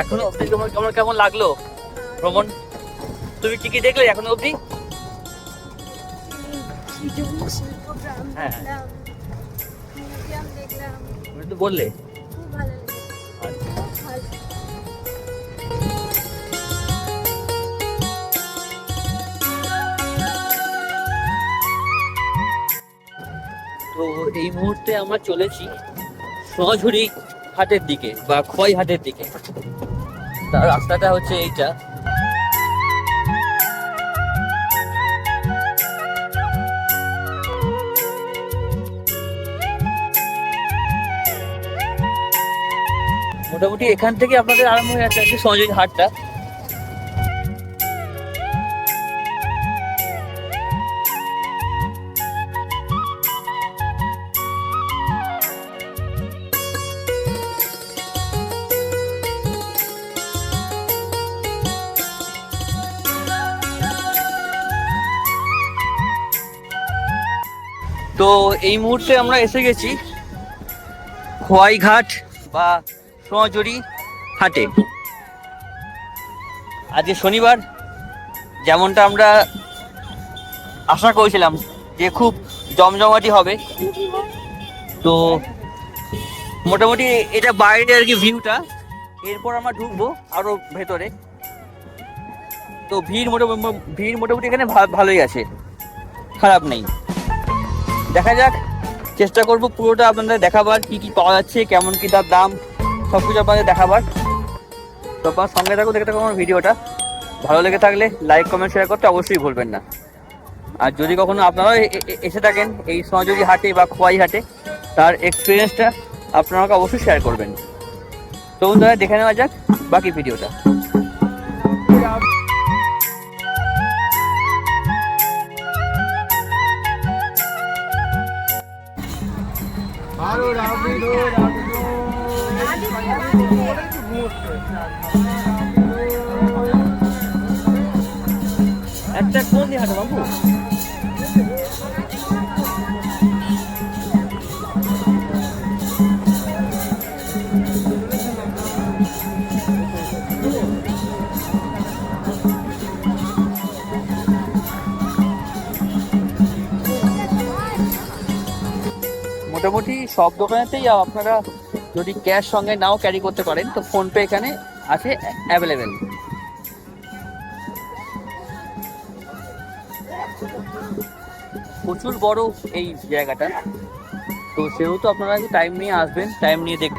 এখনও অবধি তোমার কেমন কেমন লাগল? ভ্রমণ তুমি কি কি দেখলে এখনও অবধি? হ্যাঁ। তো বললে। তো এই মুহূর্তে আমরা চলেছি সোনাঝুরি হাটের দিকে বা খোয়াই হাটের দিকে। তার রাস্তাটা হচ্ছে এইটা। মোটামুটি এখান থেকে আপনাদের আরম্ভ হয়ে যাচ্ছে সঞ্জয় হাটটা। এই মুহূর্তে আমরা এসে গেছি খোয়াইঘাট বা সোনাঝুরি হাটে। আজকে শনিবার, যেমনটা আমরা আশা করেছিলাম যে খুব জমজমাটি হবে। তো মোটামুটি এটা বাইরে আর কি ভিউটা। এরপর আমরা ঢুকবো আরও ভেতরে। তো ভিড় মোটামুটি ভিড় মোটামুটি এখানে ভালোই আছে। খারাপ নেই। দেখা যাক, চেষ্টা করব পুরোটা আপনাদের দেখাবার, কি কি পাওয়া যাচ্ছে, কেমন কি তার দাম সব কিছু আপনাদের দেখাবার। তো আপনার সঙ্গে থাকুন দেখতে থাকুন আমার ভিডিওটা। ভালো লেগে থাকলে লাইক কমেন্ট শেয়ার করতে অবশ্যই ভুলবেন না। আর যদি কখনো আপনারাও এসে থাকেন, এই সহযোগী হাটে বা খোয়াই হাটে, তার এক্সপিরিয়েন্সটা আপনারা অবশ্যই শেয়ার করবেন। তো দেখে নেওয়া যাক বাকি ভিডিওটা। একটা কোন দিয়ে হাঁটে বাবু? মোটামুটি সব দোকানেতেই আপনারা যদি ক্যাশ সঙ্গে নাও ক্যারি করতে পারেন, তো ফোনপে এখানে আছে অ্যাভেলেবেল প্রচুর বড় এই জায়গাটা। তো সেহেতু আপনারা টাইম নিয়ে আসবেন টাইম নিয়ে দেখ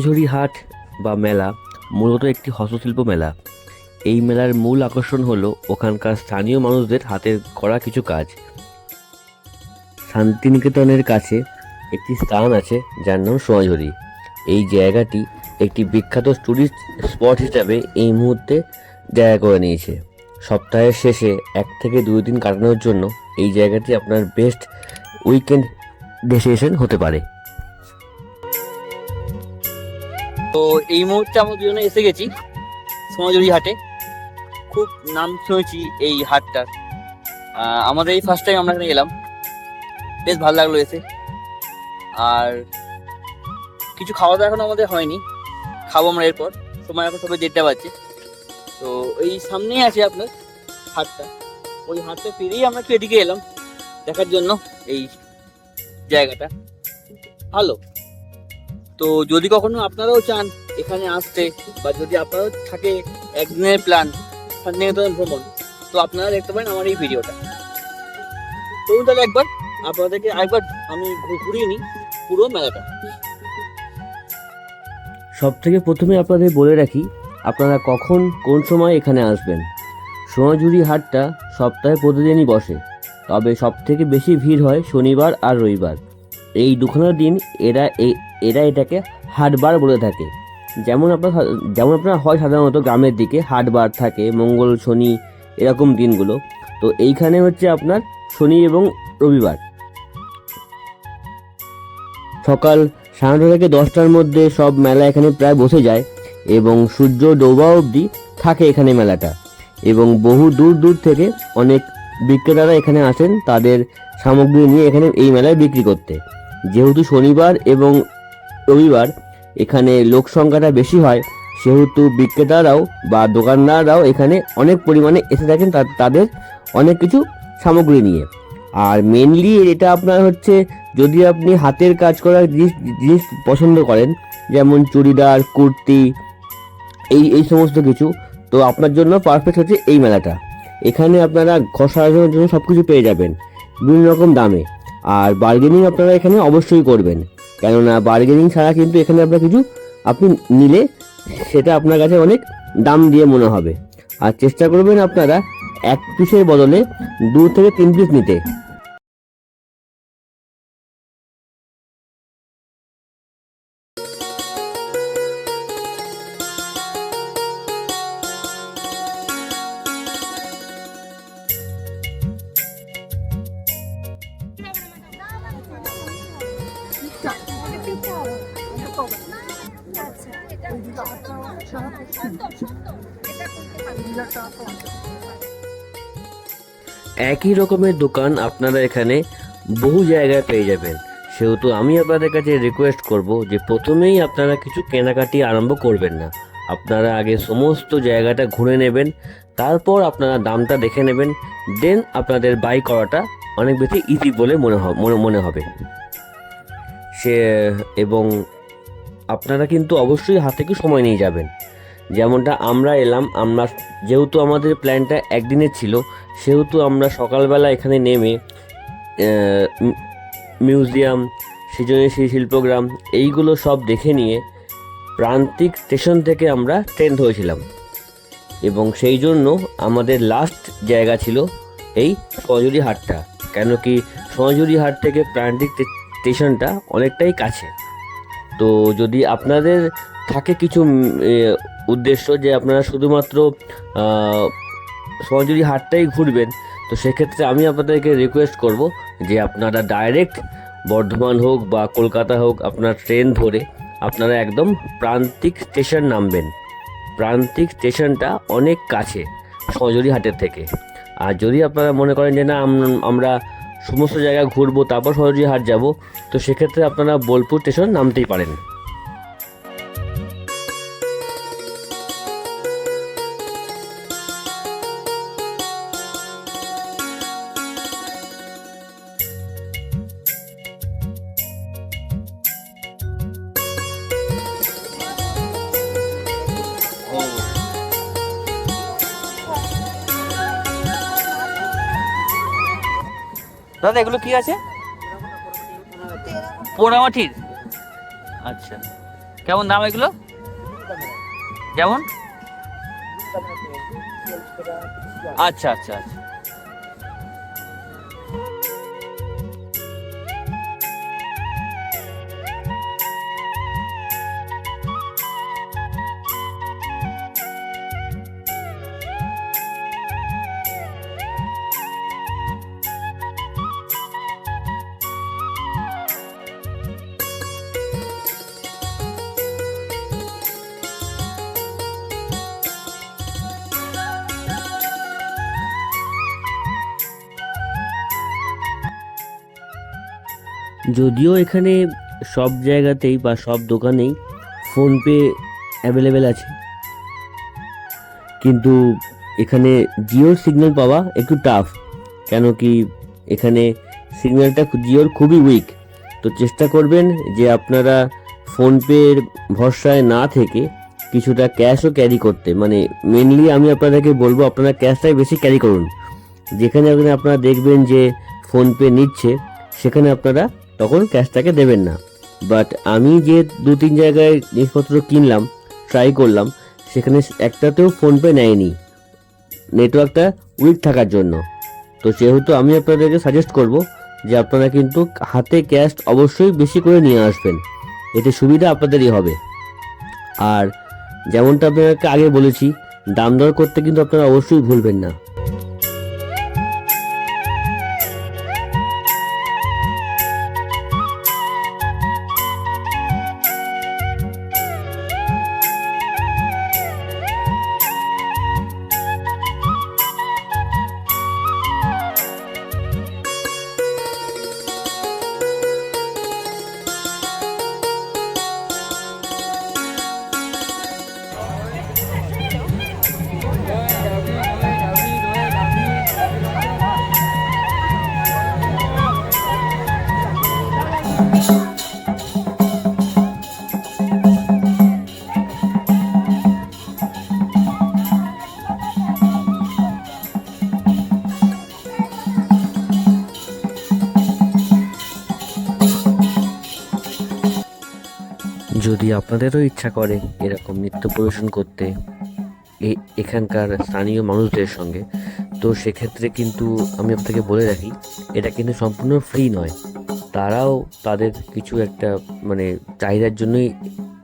সোনাঝুরি হাট বা মেলা মূলত একটি হস্তশিল্প মেলা। এই মেলার মূল আকর্ষণ হলো ওখানকার স্থানীয় মানুষদের হাতের করা কিছু কাজ। শান্তিনিকেতনের কাছে একটি স্থান আছে যার নাম সোনাঝুরি। এই জায়গাটি একটি বিখ্যাত ট্যুরিস্ট স্পট হিসাবে এই মুহূর্তে জায়গা করে নিয়েছে। সপ্তাহের শেষে এক থেকে দুই দিন কাটানোর জন্য এই জায়গাটি আপনার বেস্ট উইকেন্ড ডেস্টিনেশন হতে পারে। তো এই মুহূর্তে আমরা দুজনে এসে গেছি সোনাঝুরি হাটে। খুব নাম শুনেছি এই হাটটার। আমাদের এই ফার্স্ট টাইম আমরা এখানে এলাম। বেশ ভালো লাগল এসে। আর কিছু খাওয়া দাওয়া এখনও আমাদের হয়নি। খাব আমরা এরপর। সময় এখন সবাই দেড়টা বাজছে। তো এই সামনেই আছে আপনার হাটটা। ওই হাটটা পেরিয়েই আমরা একটু এদিকে এলাম। দেখার জন্য এই জায়গাটা। ভালো। তো যদি কখনো আপনারাও চান এখানে আসতে বা যদি আপনারও থাকে একদিনের প্ল্যান শান্তিনিকেতন ভ্রমণ, তো আপনারা দেখতে পারেন আমার এই ভিডিওটা। চলুন তাহলে একবার আপনাদেরকে একবার আমি ঘুরিয়ে নিই পুরো মেলাটা। সব থেকে প্রথমে আপনাদের বলে রাখি, আপনারা কখন কোন সময় এখানে আসবেন। সোনাঝুরি হাটটা সপ্তাহে প্রতিদিনই বসে, তবে সব থেকে বেশি ভিড় হয় শনিবার আর রবিবার। এই দুখানা দিন এরা এরা এটাকে হাটবার বলে থাকে। যেমন আপনার যেমন আপনার হয় সাধারণত গ্রামের দিকে হাটবার থাকে, মঙ্গল, শনি এরকম দিনগুলো। তো এইখানে হচ্ছে আপনার শনি এবং রবিবার। সকাল সাড়ে নটা থেকে দশটার মধ্যে সব মেলা এখানে প্রায় বসে যায় এবং সূর্য ডোবা অবধি থাকে এখানে মেলাটা। এবং বহু দূর দূর থেকে অনেক বিক্রেতারা এখানে আসেন তাদের সামগ্রী নিয়ে এখানে এই মেলায় বিক্রি করতে। যেহেতু শনিবার এবং রবিবার এখানে লোক সংখ্যাটা বেশি হয়, সেহেতু বিক্রেতারাও বা দোকানদাররাও এখানে অনেক পরিমাণে এসে থাকেন তাদের অনেক কিছু সামগ্রী নিয়ে। আর মেনলি এটা আপনার হচ্ছে যদি আপনি হাতের কাজ করা জিনিস জিনিস পছন্দ করেন, যেমন চুড়িদার, কুর্তি, এই এই সমস্ত কিছু, তো আপনার জন্য পারফেক্ট হচ্ছে এই মেলাটা। এখানে আপনারা ঘর সাজানোর জন্য সব কিছু পেয়ে যাবেন, বিভিন্ন রকম দামে। আর বার্গেনিং আপনারা এখানে অবশ্যই করবেন। কেননা বার্গেনিং ছাড়া কিন্তু এখানে আপনার কিছু আপনি নিলে সেটা আপনার কাছে অনেক দাম দিয়ে মনে হবে। আর চেষ্টা করবেন আপনারা এক পিসের বদলে দু থেকে তিন পিস নিতে। একই রকমের দোকান আপনারা এখানে বহু জায়গায় পেয়ে যাবেন। সেহেতু আমি আপনাদের কাছে রিকোয়েস্ট করব যে প্রথমেই আপনারা কিছু কেনাকাটি আরম্ভ করবেন না। আপনারা আগে সমস্ত জায়গাটা ঘুরে নেবেন, তারপর আপনারা দামটা দেখে নেবেন, দেন আপনাদের বাই করাটা অনেক বেশি ইজি বলে মনে মনে মনে হবে। সে, এবং আপনারা কিন্তু অবশ্যই হাতে থেকে সময় নিয়ে যাবেন। যেমনটা আমরা এলাম, আমরা যেহেতু আমাদের প্ল্যানটা একদিনের ছিল, সেহেতু আমরা সকালবেলা এখানে নেমে মিউজিয়াম সৃজনশীল শিল্পগ্রাম এইগুলো সব দেখে নিয়ে প্রান্তিক স্টেশন থেকে আমরা ট্রেন ধরেছিলাম। এবং সেই জন্য আমাদের লাস্ট জায়গা ছিল এই সোনাঝুরি হাটটা, কেন কি সোনাঝুরি হাট থেকে প্রান্তিক স্টেশনটা অনেকটাই কাছে। তো যদি আপনাদের থাকে কিছু উদ্দেশ্য যে আপনারা শুধুমাত্র সোনাঝুরি হাটটাই ঘুরবেন। তো সেক্ষেত্রে আমি আপনাদেরকে রিকোয়েস্ট করব যে আপনারা ডাইরেক্ট বর্ধমান হোক বা কলকাতা হোক আপনার ট্রেন ধরে আপনারা একদম প্রান্তিক স্টেশন নামবেন। প্রান্তিক স্টেশনটা অনেক কাছে সোনাঝুরি হাটের থেকে। আর যদি আপনারা মনে করেন যে না আমরা সমস্ত জায়গা ঘুরবো, তারপর সোনাঝুরি হাট যাব, তো সেক্ষেত্রে আপনারা বোলপুর স্টেশন নামতেই পারেন। দাদা এগুলো কি আছে? পোড়ামাটির। আচ্ছা। কেমন দাম এগুলো? যেমন আচ্ছা আচ্ছা আচ্ছা। যদিও এখানে সব জায়গাতেই বা সব দোকানেই ফোনপে অ্যাভেলেবেল আছে। কিন্তু এখানে জিওর সিগন্যাল পাওয়া একটু টাফ কেন কি এখানে সিগন্যালটা জিওর খুবই উইক তো চেষ্টা করবেন যে আপনারা ফোনপের ভরসায় না থেকে কিছুটা ক্যাশও ক্যারি করতে। মানে মেনলি আমি আপনাদেরকে বলব, আপনারা ক্যাশটাই বেশি ক্যারি করুন। যেখানে আপনারা দেখবেন যে ফোনপে নিচ্ছে, সেখানে আপনারা তখন ক্যাশটাকে দেবেন না। বাট আমি যে দু তিন জায়গায় জিনিসপত্র কিনলাম ট্রাই করলাম, সেখানে একটাতেও ফোনপে নেয়নি। নেটওয়ার্কটা উইক থাকার জন্য। তো সেহেতু আমি আপনাদেরকে সাজেস্ট করব যে আপনারা কিন্তু হাতে ক্যাশ অবশ্যই বেশি করে নিয়ে আসবেন। এতে সুবিধা আপনাদেরই হবে। আর যেমনটা আপনাদেরকে আগে বলেছি, দাম দর করতে কিন্তু আপনারা অবশ্যই ভুলবেন না। যদি আপনাদেরও ইচ্ছা করে এরকম নৃত্য পরিবেশন করতে, এ- এখানকার স্থানীয় মানুষদের সঙ্গে, তো সেক্ষেত্রে কিন্তু আমি আপনাকে বলে রাখি, এটা কিন্তু সম্পূর্ণ ফ্রি নয়। তারাও তাদের কিছু একটা মানে চাহিদার জন্যই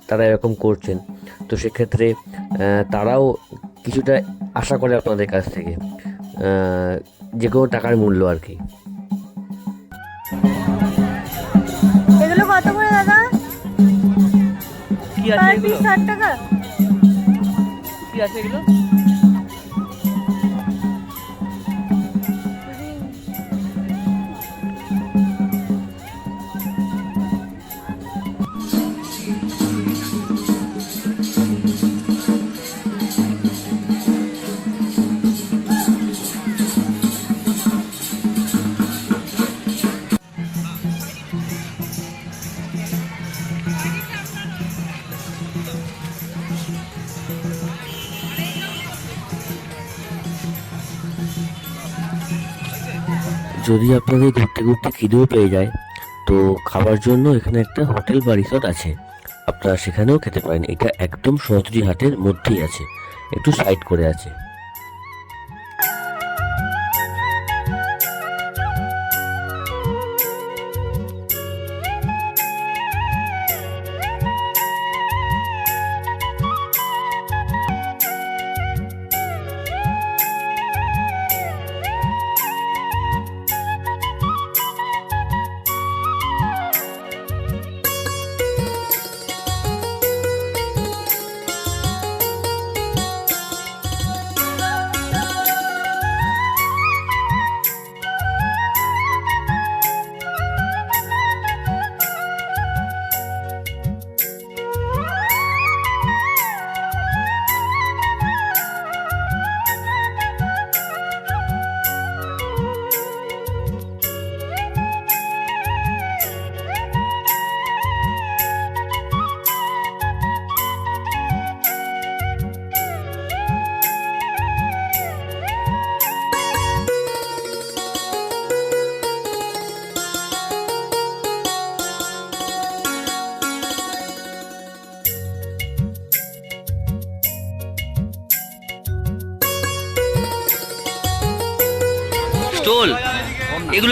তারা এরকম করছেন। তো সেক্ষেত্রে তারাও কিছুটা আশা করে আপনাদের কাছ থেকে যে কোনো টাকার মূল্য আর কি। এগুলো কত করে দাদা? কি আছে এগুলো? পিস ষাট টাকা। কি আছে এগুলো? যদি আপনাদের ঘুরতে ঘুরতে খিদেও পেয়ে যায়, তো খাবার জন্য এখানে একটা হোটেল বা রিসর্ট আছে। আপনারা সেখানেও খেতে পারেন। এটা একদম সহজরি হাটের মধ্যেই আছে। একটু সাইড করে আছে।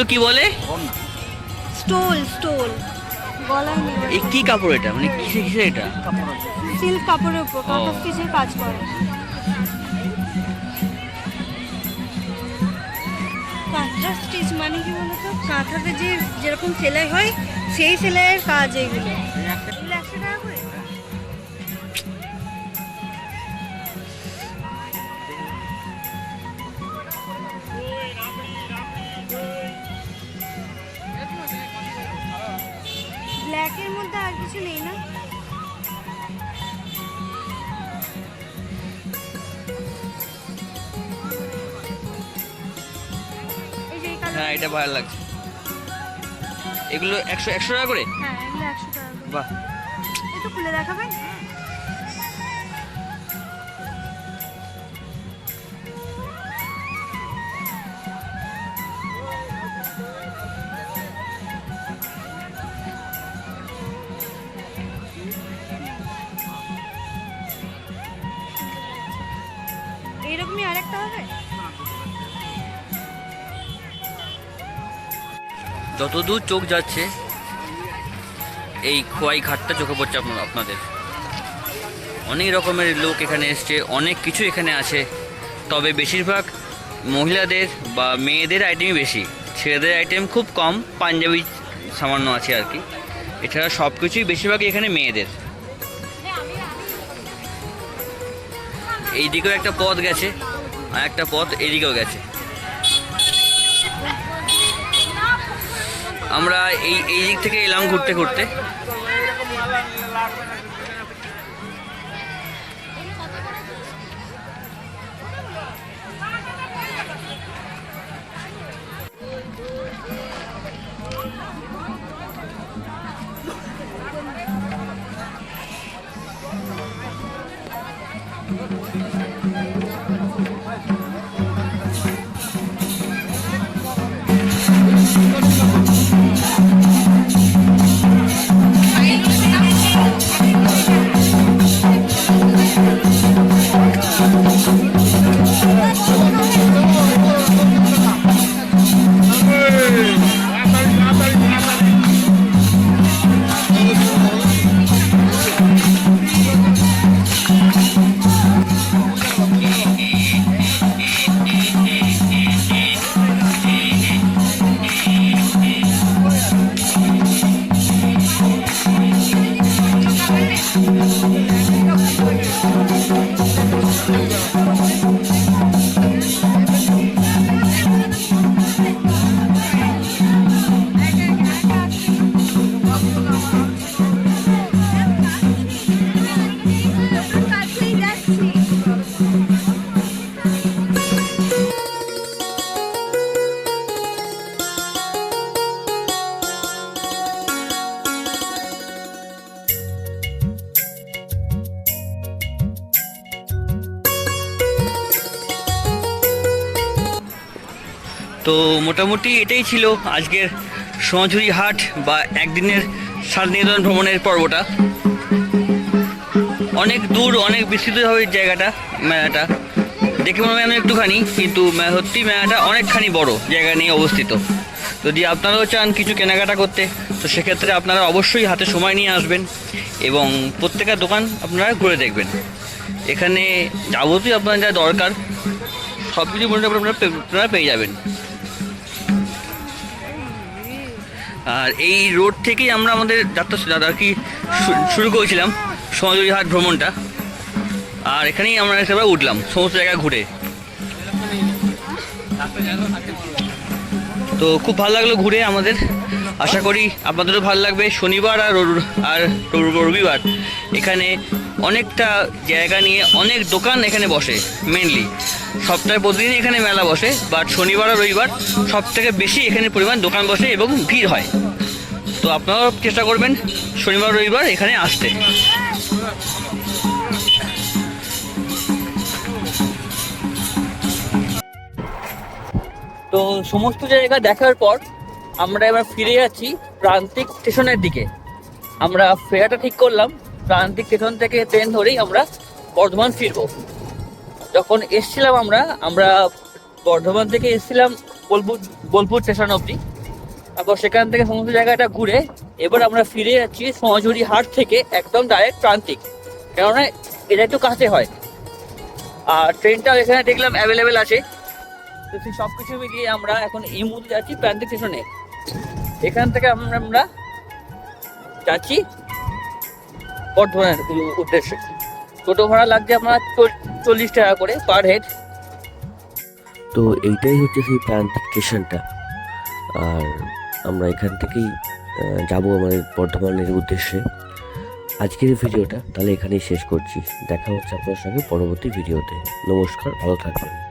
এগুলো কি বলে? Stole stole. গলায় এই কি কাপড় এটা? মানে কিসে কিসে এটা? সিল্ক কাপড়ের উপর কাঁথা। স্টিচের কাজ করে? কাঁথা স্টিচ মানে কি বলতো? কাঁথাতে যে যেরকম সেলাই হয় সেই সেলাইয়ের কাজ এগুলো এটা ভালো লাগছে। এগুলো একশো একশো টাকা করে? হ্যাঁ এগুলো একশো টাকা বাহ। একটু খুলে দেখাবেন। যতদূর চোখ যাচ্ছে, এই খোয়াই ঘাটটা চোখে পড়ছে আপনাদের। অনেক রকমের লোক এখানে এসছে, অনেক কিছু এখানে আছে। তবে বেশিরভাগ মহিলাদের বা মেয়েদের আইটেমই বেশি। ছেলেদের আইটেম খুব কম, পাঞ্জাবি সামান্য আছে আর কি। এছাড়া সব কিছুই বেশিরভাগই এখানে মেয়েদের। এইদিকেও একটা পথ গেছে, আর একটা পথ এদিকেও গেছে। আমরা এই এই দিক থেকে এলাম ঘুরতে ঘুরতে। তো মোটামুটি এটাই ছিল আজকের সোনাঝুরি হাট বা একদিনের শান্তিনিকেতন ভ্রমণের পর্বটা। অনেক দূর, অনেক বিস্তৃত হবে জায়গাটা, মেলাটা। দেখে মনে হয় আমি একটুখানি, কিন্তু সত্যি মেলাটা অনেকখানি বড় জায়গা নিয়ে অবস্থিত। যদি আপনারাও চান কিছু কেনাকাটা করতে, তো সেক্ষেত্রে আপনারা অবশ্যই হাতে সময় নিয়ে আসবেন এবং প্রত্যেকটা দোকান আপনারা ঘুরে দেখবেন। এখানে যাবতীয় আপনার যা দরকার সব কিছু মোটামুটি আপনারা আপনারা পেয়ে যাবেন। আর এই রোড থেকেই আমরা আমাদের যাত্রা আর কি শুরু করেছিলাম সোনাঝুরি হাট ভ্রমণটা। আর এখানেই আমরা এসে উঠলাম, সমস্ত জায়গা ঘুরে। তো খুব ভালো লাগল ঘুরে আমাদের। আশা করি আপনাদেরও ভালো লাগবে। শনিবার আর আর রবিবার। এখানে অনেকটা জায়গা নিয়ে অনেক দোকান এখানে বসে মেনলি সপ্তাহে প্রতিদিন এখানে মেলা বসে বাট শনিবার আর রবিবার সব থেকে বেশি এখানে পরিমাণ দোকান বসে এবং ভিড় হয়। তো আপনারাও চেষ্টা করবেন শনিবার, রবিবার এখানে আসতে। তো সমস্ত জায়গা দেখার পর আমরা এবার ফিরে যাচ্ছি প্রান্তিক স্টেশনের দিকে। আমরা ফেরাটা ঠিক করলাম। প্রান্তিক স্টেশন থেকে ট্রেন ধরেই আমরা বর্ধমান ফিরবো। যখন এসছিলাম আমরা আমরা বর্ধমান থেকে এসছিলাম বোলপুর বোলপুর স্টেশন অবধি। তারপর সেখান থেকে সমস্ত জায়গাটা ঘুরে এবার আমরা ফিরে যাচ্ছি সোনাঝুরি হাট থেকে একদম ডাইরেক্ট প্রান্তিক। কেননা এটা একটু কাছে হয়। আর ট্রেনটাও এখানে দেখলাম অ্যাভেলেবেল আছে। তো সেই সব কিছু মিলিয়ে আমরা এখন এই মুহূর্তে যাচ্ছি প্রান্তিক স্টেশনে এখান থেকে আমরা আমরা যাচ্ছি বর্ধমানের উদ্দেশ্যে। টোটো ভাড়া লাগছে আপনার চল্লিশ টাকা করে পার হেড তো এইটাই হচ্ছে সেই প্রান্তিক স্টেশনটা আর আমরা এখান থেকেই যাব আমাদের বর্ধমানের উদ্দেশ্যে। আজকের ভিডিওটা তাহলে এখানেই শেষ করছি। দেখা হচ্ছে আপনার সঙ্গে পরবর্তী ভিডিওতে। নমস্কার, ভালো থাকবেন।